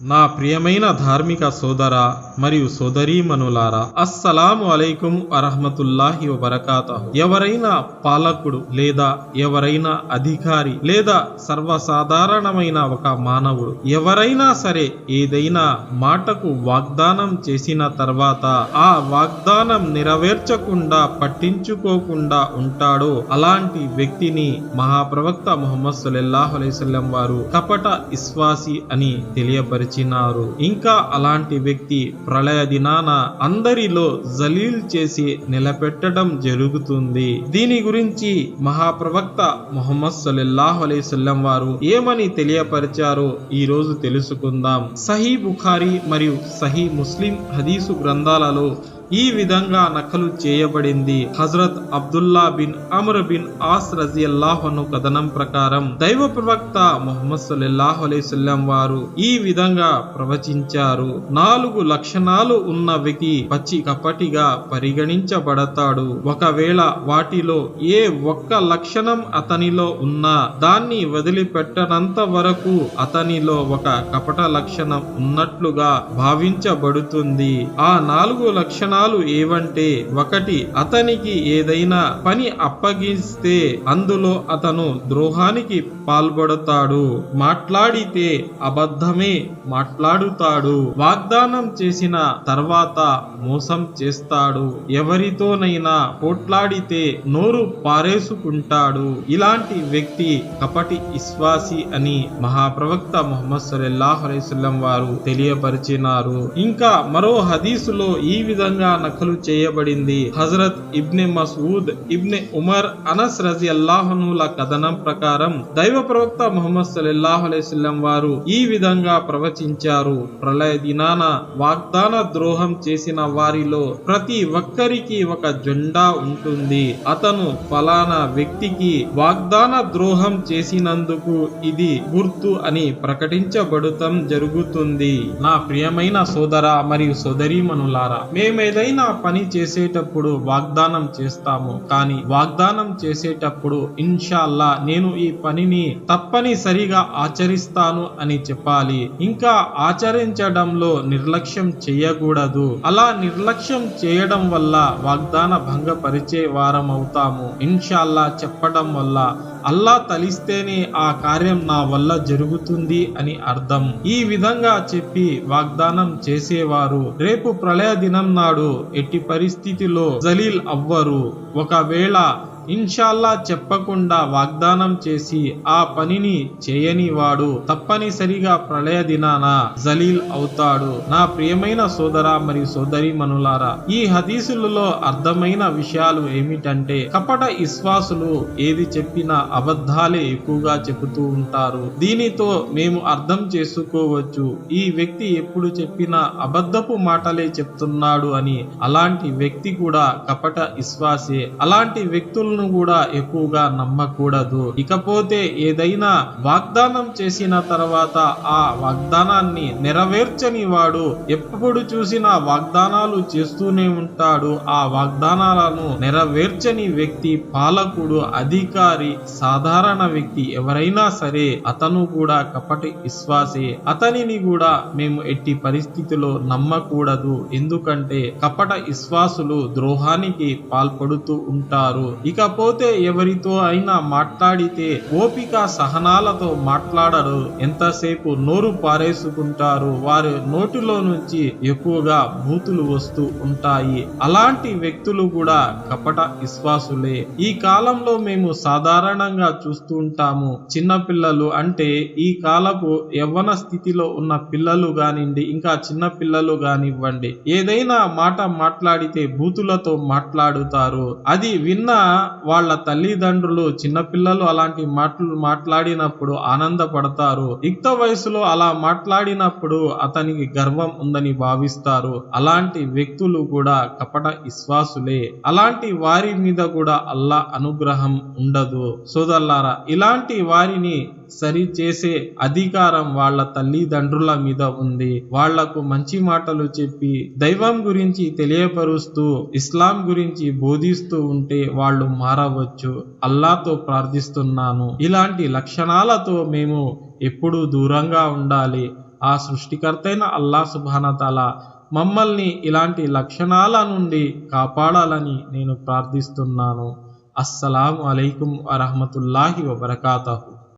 నా ప్రియమైన ధార్మిక సోదర మరియు సోదరీమనులారా అస్సలాము అలైకుం అరహమతుల్లాహి వబరకాత ఎవరైనా పాలకుడు లేదా ఎవరైనా అధికారి లేదా సర్వసాధారణమైన ఒక మానవుడు ఎవరైనా సరే ఏదైనా మాటకు వాగ్దానం చేసిన తర్వాత ఆ వాగ్దానం నెరవేర్చకుండా పట్టించుకోకుండా ఉంటాడో అలాంటి వ్యక్తిని మహాప్రవక్త ముహమ్మద్ సుల్లాహు అలైహి వారు కపట ఇస్వాసి అని తెలియపరిచారు. పరిచినారు ఇంకా అలాంటి వ్యక్తి ప్రళయ దినాన అందరిలో జలీల్ చేసి నిలబెట్టడం జరుగుతుంది. దీని గురించి మహాప్రవక్త మొహమ్మద్ సల్లల్లాహు అలైవల్లం వారు ఏమని తెలియపరిచారో ఈ రోజు తెలుసుకుందాం. సహీ బుఖారి మరియు సహీ ముస్లిం హదీసు గ్రంథాలలో ఈ విధంగా నకలు చేయబడింది. Hazrat Abdullah bin Amr bin As రజియల్లాహను కథనం ప్రకారం దైవ ప్రవక్త మొహమ్మద్ సల్లాహు అలైవల్లం వారు ఈ విధంగా ప్రవచించారు. నాలుగు లక్షణాలు ఉన్న వ్యక్తి పచ్చి కపటిగా పరిగణించబడతాడు. ఒకవేళ వాటిలో ఏ ఒక్క లక్షణం అతనిలో ఉన్నా దాన్ని వదిలిపెట్టనంత వరకు అతనిలో ఒక కపట లక్షణం ఉన్నట్లుగా భావించబడుతుంది. ఆ నాలుగు లక్షణాలు ఏవంటే ఒకటి అతనికి ఏదైనా పని అప్పగిస్తే అందులో అతను ద్రోహానికి పాల్పడతాడు. మాట్లాడితే అబద్ధమే మాట్లాడుతాడు. వాగ్దానం చేసిన తర్వాత మోసం చేస్తాడు. ఎవరితోనైనా పోట్లాడితే నోరు పారేసుకుంటాడు. ఇలాంటి వ్యక్తి కపటి ఇస్వాసి అని మహాప్రవక్త ముహమ్మద్ సల్లాహ్ అలైస్లం వారు తెలియపరిచినారు. ఇంకా మరో హదీసులో ఈ విధంగా నకలు చేయబడింది. హజరత్ ఇబ్నె మసూద్ ఇబ్నె ఉమర్ అనస్ రజి అల్లాహనుల కథనం ప్రకారం దైవ ప్రవక్త మొహమ్మద్ సల్లల్లాహు అలైస్లం వారు ఈ విధంగా ప్రవచించారు. ప్రళయ దినాన వాగ్దాన ద్రోహం చేసిన వారిలో ప్రతి ఒక్కరికి ఒక జెండా ఉంటుంది. అతను ఫలానా వ్యక్తికి వాగ్దాన ద్రోహం చేసినందుకు ఇది గుర్తు అని ప్రకటించబడుతం జరుగుతుంది. నా ప్రియమైన సోదర మరియు సోదరీమనులారా ఏదైనా పని చేసేటప్పుడు వాగ్దానం చేస్తాము. కానీ వాగ్దానం చేసేటప్పుడు ఇన్షాల్లా నేను ఈ పనిని తప్పనిసరిగా ఆచరిస్తాను అని చెప్పాలి. ఇంకా ఆచరించడంలో నిర్లక్ష్యం చేయకూడదు. అలా నిర్లక్ష్యం చేయడం వల్ల వాగ్దాన భంగపరిచే వారం అవుతాము ఇన్షాల్లా చెప్పడం వల్ల అల్లా తలిస్తేనే ఆ కార్యం నా వల్ల జరుగుతుంది అని అర్థం. ఈ విధంగా చెప్పి వాగ్దానం చేసేవారు. రేపు ప్రళయ దినం నాడు ఎట్టి పరిస్థితిలో జలీల్ అవ్వరు. ఒకవేళ ఇన్షాల్లా చెప్పకుండా వాగ్దానం చేసి ఆ పనిని చేయని వాడు తప్పనిసరిగా ప్రళయ దినాన జలీల్ అవుతాడు. నా ప్రియమైన సోదర మరియు సోదరి మనులారా ఈ హదీసులలో అర్థమైన విషయాలు ఏమిటంటే కపట ఇస్వాసులు ఏది చెప్పినా అబద్ధాలే ఎక్కువగా చెబుతూ ఉంటారు. దీనితో మేము అర్థం చేసుకోవచ్చు. ఈ వ్యక్తి ఎప్పుడు చెప్పినా అబద్ధపు మాటలే చెప్తున్నాడు అని అలాంటి వ్యక్తి కూడా కపట ఇస్వాసే అలాంటి వ్యక్తులను కూడా ఎక్కువగా నమ్మకూడదు. ఇకపోతే ఏదైనా వాగ్దానం చేసిన తర్వాత ఆ వాగ్దానాన్ని నెరవేర్చని వాడు ఎప్పుడు చూసినా వాగ్దానాలు చేస్తూనే ఉంటాడు. ఆ వాగ్దానాలను నెరవేర్చని వ్యక్తి పాలకుడు అధికారి సాధారణ వ్యక్తి ఎవరైనా సరే అతను కూడా కపటి విశ్వాసే. అతనిని కూడా మేము ఎట్టి పరిస్థితిలో నమ్మకూడదు. ఎందుకంటే కపట విశ్వాసులు ద్రోహానికి పాల్పడుతూ ఉంటారు. ఇక ఇకపోతే ఎవరితో అయినా మాట్లాడితే ఓపిక సహనాలతో మాట్లాడరు. ఎంతసేపు నోరు పారేసుకుంటారు వారి నోటిలో నుంచి ఎక్కువగా బూతులు వస్తూ ఉంటాయి. అలాంటి వ్యక్తులు కూడా కపట విశ్వాసులే. ఈ కాలంలో మేము సాధారణంగా చూస్తూ ఉంటాము చిన్నపిల్లలు అంటే ఈ కాలపు యవ్వన స్థితిలో ఉన్న పిల్లలు కానివ్వండి ఇంకా చిన్న పిల్లలు కానివ్వండి. ఏదైనా మాట మాట్లాడితే బూతులతో మాట్లాడుతారు. అది విన్న వాళ్ళ తల్లిదండ్రులు చిన్నపిల్లలు అలాంటి మాటలు మాట్లాడినప్పుడు ఆనందపడతారు. యుక్త వయసులో అలా మాట్లాడినప్పుడు అతనికి గర్వం ఉందని భావిస్తారు. అలాంటి వ్యక్తులు కూడా కపట విశ్వాసులే. అలాంటి వారి మీద కూడా అల్లా అనుగ్రహం ఉండదు. సోదల్లారా ఇలాంటి వారిని సరి చేసే అధికారం వాళ్ళ తల్లిదండ్రుల మీద ఉంది. వాళ్ళకు మంచి మాటలు చెప్పి దైవం గురించి తెలియపరుస్తూ ఇస్లాం గురించి బోధిస్తూ ఉంటే వాళ్ళు మారవచ్చు. అల్లాతో ప్రార్థిస్తున్నాను. ఇలాంటి లక్షణాలతో మేము ఎప్పుడూ దూరంగా ఉండాలి. ఆ సృష్టికర్తైన అల్లా సుభానతల మమ్మల్ని ఇలాంటి లక్షణాల నుండి కాపాడాలని నేను ప్రార్థిస్తున్నాను. అస్సలాము అలైకుం వరహమతుల్లాహి వబర్కాతహు.